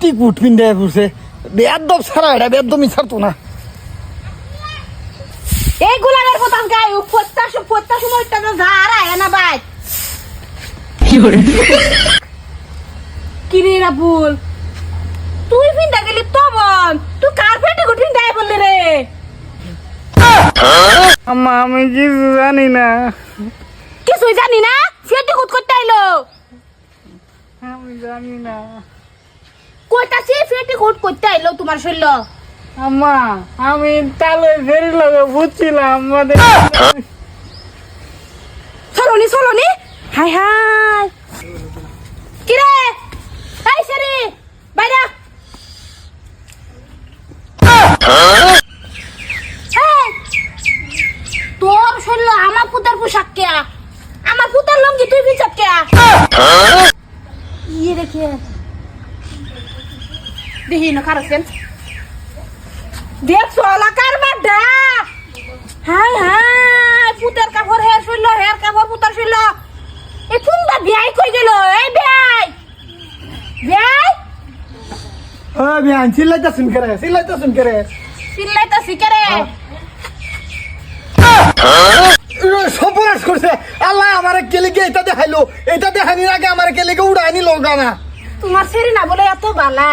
কি কুট পিন্দে ঘুরছে বেদম ছাড়া এটা বেদমই ছাড়তো না। এই গুলানের পতাস গায়ে ফত্তাস ফত্তাস মইটা তো ঝাড়া এনা ভাই কি রে রাবুল? তুই ফিন্দা গেলি তবন তুই কার্পেটে গুট ফিন্দাই বললি রে। আম্মা আমি কিছু জানি না। কিছুই জানি না সেটি করতে আইলো। আমি জানি না। কইতাছি ফেটি গুট করতে আইলো তোমার শৈল? আম্মা আমি তালে ফেরি লাগে বুঝছিলাম আমাদের চলনি চলনি হাই হাই কি রে এই সেরি বাইরা এই, তোর শরীর আমার পুতার পোশাক কেয়া আমার পুতার লঙ্গি তুই বিচার কেয়া ইয়ে রেখে দেখি না কারছেন দেখছ এলাকার বাড্ডা। হাই হাই পুতের কাপড় হের শুইল হের কাপড় পুতার শুইল। এই ফুংটা বিয়াই কই গেল? এই বিয়াই। বিয়াই। ও বিয়ান চিল্লাইতা শুন করে চিল্লাইতা শুন করে চিল্লাইতা শিকারে সপরাস করছে। আল্লাহ আমার কেলিকে এটা দেখাইলো। এটা দেখানির আগে আমার কেলিকে উড়াই নিল গানা তোমার সেরি না বলে এত বালা।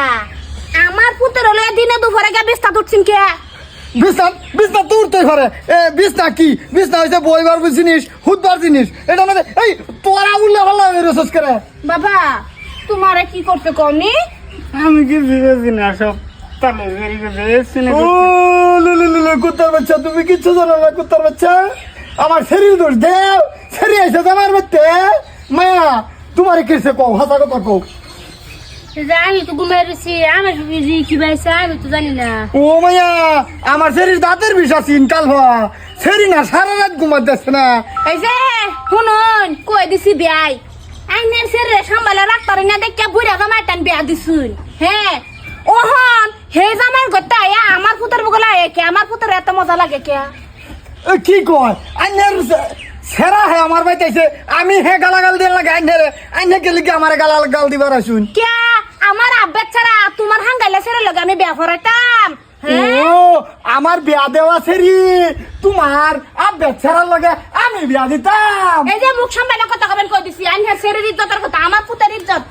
আমার পুতের হলে দিনে দুপুরে গিয়ে বিস্তা তুটছিন কে? বিছনা বিছনা তো উঠতেই পারে। এ বিছনা কি? বিছনা হয়েছে বইবার জিনিস হুদবার জিনিস। এটা মানে এই তোরা উল্লে ভালো রেসস করে? বাবা তোমারে কি করতে কমনি আমি কি বুঝেছি না সব তালে ও কুত্তার বাচ্চা তুমি কিচ্ছু জানো না কুত্তার বাচ্চা? আমার শরীর দোষ দেও শরীর এসে আমার বাচ্চা মায়া তোমার কিসে কও হাসা কথা কও। আমি তো ঘুমাই রয়েছি আমার কি পাইছে আমি তো জানি না। ও মায়া আমার শরীর দাঁতের বিষ আছিন কাল হওয়া শরীর না সারা রাত ঘুমার যাচ্ছে না। এই যে শুনুন কই দিছি বিয়াই? আইনের সেরে সাম্বালে রাখতার না দেখে বুড়া জামাই টান বিয়া দিছুন। হ্যাঁ ওহন হে জামাই গত্তা আয়া আমার পুতের বগলা আয়া কে? আমার পুতের এত মজা লাগে কে? কয়? আইনের সেরা হে আমার বাইতেছে আমি হে গালাগাল দিয়ে লাগে আইনের আইনে গেলে কি আমার গালাল গাল দিবার আসুন? কে ছাড়া তোমার হাঙ্গাইলে সেরে লগে আমি বিয়া করাইতাম। হ্যাঁ? ও আমার বিয়া দেওয়া সেরি তোমার আব্বে ছেড়ার লগে আমি বিয়া দিতাম। এই যে মুখ সামনে কথা কবেন কই দিছি? আইনের সেরে ইজ্জতের কথা আমার পুতের ইজ্জত।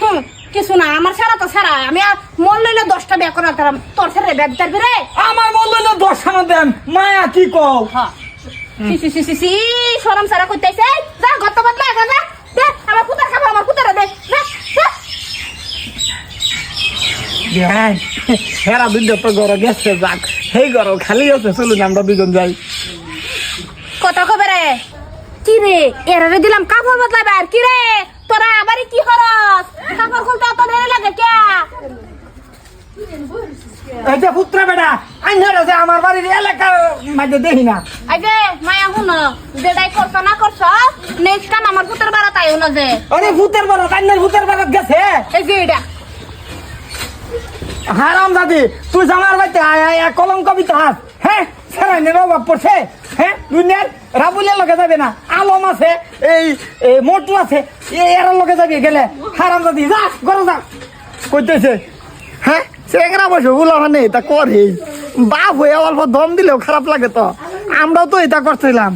হুম কিছু না আমার ছাড়া তো ছাড়া। আমি আর মন লইলে দশটা বিয়া করাতাম তোর ছেড়ে বিয়া দিতার রে। আমার বলল না দশ খানা দেন। মায়া কি কও? সি সি সি সি সি শরম সারা কইতেছে। যা গত বদলা যা যা দে আমার পুতার খাব আমার পুতার দে যা যা হ্যাঁ হেরা দুইটা তো ঘরে গেছে যাক সেই ঘর খালি আছে চলুন আমরা দুজন যাই। কত খবরে কি রে? এরারে দিলাম কাপড় বদলাবে আর কি রে? তোরা আবারই কি খরচ? কাপড় খুলতে অত দেরি লাগে কে? এই যে পুত্র বেটা আইনার আছে আমার বাড়ির এলাকার মাঝে দেখি না। এই যে মায়া হুন যেটাই করছ না করছ নেক্সট টাইম আমার পুতের বাড়াত আইও না যে। আরে ভূতের বারাত আইনার ভূতের বারাত গেছে? এই যে এটা। হারাম দাদি তুই আমার বাড়িতে আয় আয় আয়, কলঙ্ক বিতাস হ্যাঁ সেরাই নেব বাপ পড়ছে। হ্যাঁ দুনিয়ার রাবুলের লগে যাবে না আলম আছে এই মোটু আছে এর লগে যাবি গেলে। হারাম দাদি যা ঘরে যা। কইতেছে হ্যাঁ চেংরা বসে গুলা মানে এটা করে বাপ হয়ে অল্প দম দিলেও খারাপ লাগে তো। আমরাও তো এটা করছিলাম।